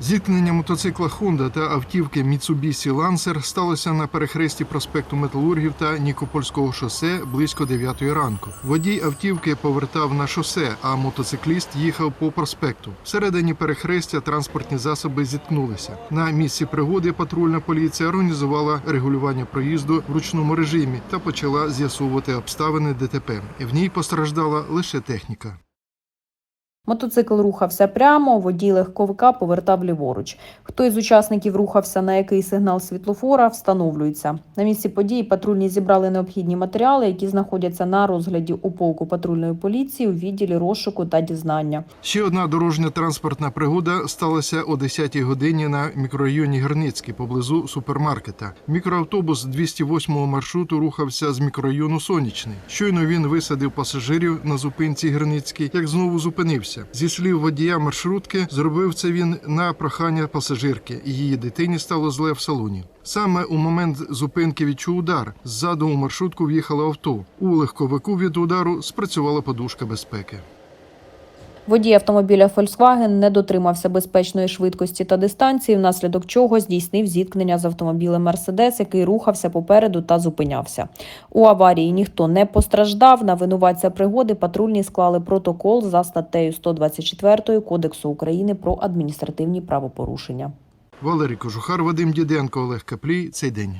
Зіткнення мотоцикла Honda та автівки Mitsubishi Lancer сталося на перехресті проспекту Металургів та Нікопольського шосе близько 9 ранку. Водій автівки повертав на шосе, а мотоцикліст їхав по проспекту. Всередині перехрестя транспортні засоби зіткнулися. На місці пригоди патрульна поліція організувала регулювання проїзду в ручному режимі та почала з'ясовувати обставини ДТП. В ній постраждала лише техніка. Мотоцикл рухався прямо, водій легковика повертав ліворуч. Хто із учасників рухався на який сигнал світлофора, встановлюється. На місці події патрульні зібрали необхідні матеріали, які знаходяться на розгляді у полку патрульної поліції у відділі розшуку та дізнання. Ще одна дорожня транспортна пригода сталася о 10-й годині на мікрорайоні Герницький поблизу супермаркета. Мікроавтобус 208-го маршруту рухався з мікрорайону Сонячний. Щойно він висадив пасажирів на зупинці Герницький, як знову зупинився. Зі слів водія маршрутки, зробив це він на прохання пасажирки. Її дитині стало зле в салоні. Саме у момент зупинки відчув удар. Ззаду у маршрутку в'їхало авто. У легковику від удару спрацювала подушка безпеки. Водій автомобіля Volkswagen не дотримався безпечної швидкості та дистанції, внаслідок чого здійснив зіткнення з автомобілем Mercedes, який рухався попереду та зупинявся. У аварії ніхто не постраждав. На винуватця пригоди патрульні склали протокол за статтею 124 Кодексу України про адміністративні правопорушення. Валерій Кожухар, Вадим Діденко, Олег Каплій. Цей день.